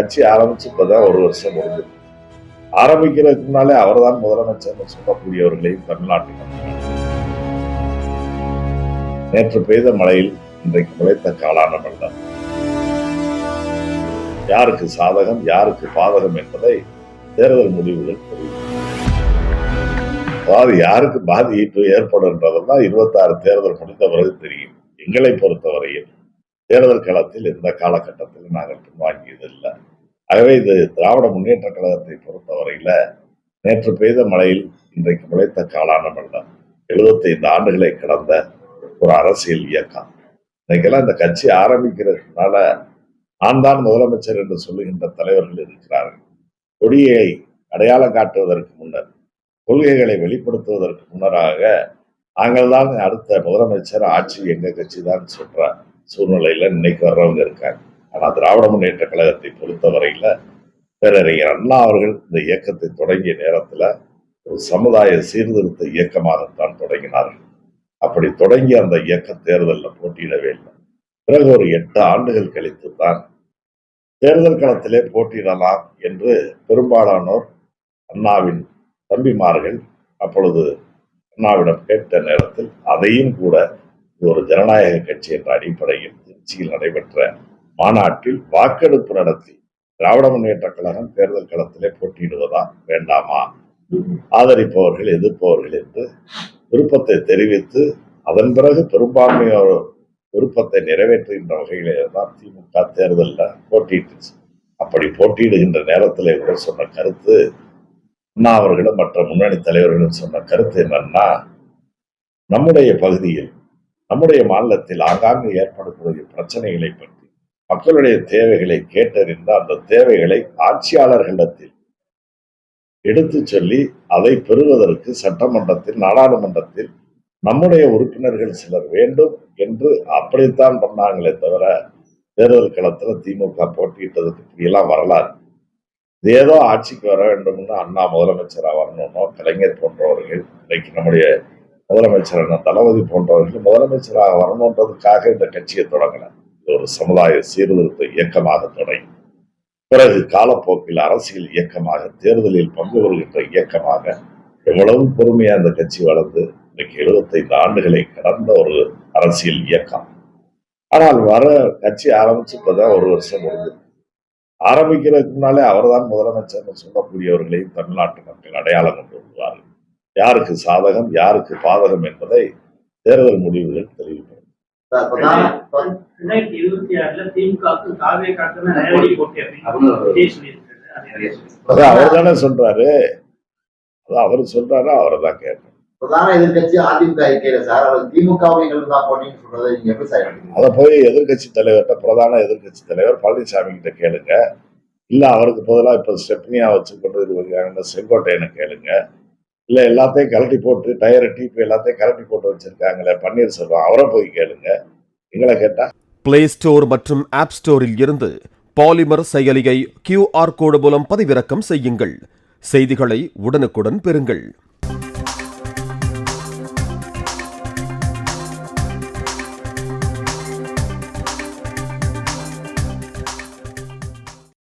கட்சி ஆரம்பிச்சு இப்பதான் ஒரு வருஷம் முடிஞ்சது. ஆரம்பிக்கிறதுக்கு முன்னாலே அவர்தான் முதலமைச்சர்னு சொல்லக்கூடியவர்களையும் தமிழ்நாட்டில் நேற்று பெய்த மழையில் இன்றைக்கு முளைத்த காலான வெள்ளம் யாருக்கு சாதகம் யாருக்கு பாதகம் என்பதை தேர்தல் முடிவுகள் தெரியும் அதாவது யாருக்கு பாதிப்பு ஏற்படுன்றதெல்லாம் இருபத்தாறு தேர்தல் முடிந்த பிறகு தெரியும். எங்களை பொறுத்தவரையில். தேர்தல் களத்தில் இந்த காலகட்டத்தில் நாங்கள் பின்வாங்கியதில்லை. ஆகவே இது திராவிட முன்னேற்ற கழகத்தை பொறுத்தவரையில் நேற்று பெய்த மழையில் இன்றைக்கு முளைத்த காலான மல்லம் எழுபத்தைந்து ஆண்டுகளை கடந்த ஒரு அரசியல் இயக்கம். இன்னைக்கெல்லாம் இந்த கட்சி ஆரம்பிக்கிறதுனால நான் தான் முதலமைச்சர் என்று சொல்லுகின்ற தலைவர்கள் இருக்கிறார்கள். கொடியை அடையாளம் காட்டுவதற்கு முன்னர் கொள்கைகளை வெளிப்படுத்துவதற்கு முன்னராக நாங்கள் தான் அடுத்த முதலமைச்சர் ஆட்சி எங்க கட்சி தான் சொல்கிறார் சூழ்நிலையில இன்னைக்கு வர்றவங்க இருக்காங்க. ஆனா திராவிட முன்னேற்ற கழகத்தை பொறுத்தவரையில பேரறிஞர் அண்ணா அவர்கள் இந்த இயக்கத்தை தொடங்கிய நேரத்துல ஒரு சமுதாய சீர்திருத்த இயக்கமாகத்தான் தொடங்கினார்கள். அப்படி தொடங்கி அந்த இயக்க தேர்தலில் போட்டியிடவே இல்லை. பிறகு ஒரு எட்டு ஆண்டுகள் கழித்து தான் தேர்தல் களத்திலே போட்டியிடலாம் என்று பெரும்பாலானோர் அண்ணாவின் தம்பிமார்கள் அப்பொழுது அண்ணாவிடம் கேட்ட நேரத்தில் அதையும் கூட இது ஒரு ஜனநாயக கட்சி என்ற அடிப்படையில் திருச்சியில் நடைபெற்ற மாநாட்டில் வாக்கெடுப்பு நடத்தி திராவிட முன்னேற்ற கழகம் தேர்தல் களத்திலே போட்டியிடுவதா வேண்டாமா? ஆதரிப்பவர்கள் எதிர்ப்பவர்கள் என்று விருப்பத்தை தெரிவித்து அதன் பிறகு பெரும்பான்மையோர் விருப்பத்தை நிறைவேற்றுகின்ற வகையிலே தான் திமுக தேர்தலில் போட்டியிட்டுச்சு. அப்படி போட்டியிடுகின்ற நேரத்தில் இவர்கள் சொன்ன கருத்து அண்ணா அவர்களும் மற்ற முன்னணி தலைவர்களும் சொன்ன கருத்து என்னன்னா நம்முடைய பகுதியில் நம்முடைய மாநிலத்தில் ஆங்காங்கு ஏற்படக்கூடிய பிரச்சனைகளை பற்றி மக்களுடைய தேவைகளை கேட்டறிந்து அந்த தேவைகளை ஆட்சியாளர்களிடத்தில் எடுத்துச் சொல்லி அதை பெறுவதற்கு சட்டமன்றத்தில் நாடாளுமன்றத்தில் நம்முடைய உறுப்பினர்கள் சிலர் வேண்டும் என்று அப்படித்தான் பண்ணாங்களே தவிர தேர்தல் களத்துல திமுக போட்டியிட்டதுக்கு இப்படியெல்லாம் வரலாறு. இது ஏதோ ஆட்சிக்கு வர வேண்டும்னு அண்ணா முதலமைச்சராக வரணும்னோ கலைஞர் போன்றவர்கள் இன்னைக்கு நம்முடைய முதலமைச்சர் என்ன தளபதி போன்றவர்கள் முதலமைச்சராக வரணுன்றதுக்காக இந்த கட்சியை தொடங்கின இது ஒரு சமுதாய சீர்திருத்த இயக்கமாக தொடங்கி பிறகு காலப்போக்கில் அரசியல் இயக்கமாக தேர்தலில் பங்கு கொள்கின்ற இயக்கமாக எவ்வளவு பொறுமையா அந்த கட்சி வளர்ந்து இன்னைக்கு எழுபத்தைந்து ஆண்டுகளை கடந்த ஒரு அரசியல் இயக்கம். ஆனால் வர கட்சி ஆரம்பிச்சு இப்பதான் ஒரு வருஷம் முடிஞ்சது. ஆரம்பிக்கிறதுக்கு முன்னாலே அவர்தான் முதலமைச்சர்னு சொல்லக்கூடியவர்களையும் தமிழ்நாட்டு மக்கள் அடையாளம் யாருக்கு சாதகம் யாருக்கு பாதகம் என்பதை தேர்தல் முடிவுகள் தெரிவிக்கும். அவர் தானே சொல்றாரு. அதான் அவர் சொல்றாரு அவரை தான் கேட்டேன். பிரதான எதிர்க்கட்சி அதிமுக இருக்கையில சார் அவர் திமுகவை எங்களுக்கு தான் போட்டின்னு சொல்றதை நீங்க எப்படி சார் எடுத்துக்கீங்க? அதை போய் எதிர்க்கட்சி தலைவர்கிட்ட பிரதான எதிர்க்கட்சி தலைவர் பழனிசாமி கிட்ட கேளுங்க. இல்ல அவருக்கு பதிலா இப்ப ஸ்டெப்னியா வச்சு கொண்டு இருக்காங்க செங்கோட்டையனை கேளுங்க. இல்லை எல்லாத்தையும் கலட்டி போட்டு டயர் டிப்பு எல்லாத்தையும் கலட்டி போட்டு வச்சிருக்காங்களே பன்னீர்செல்வம் அவரை போய் கேளுங்க. எங்களை கேட்டா? பிளே ஸ்டோர் மற்றும் ஆப் ஸ்டோரில் இருந்து பாலிமர் செயலியை கியூஆர் கோடு மூலம் பதிவிறக்கம் செய்யுங்கள். செய்திகளை உடனுக்குடன் பெறுங்கள்.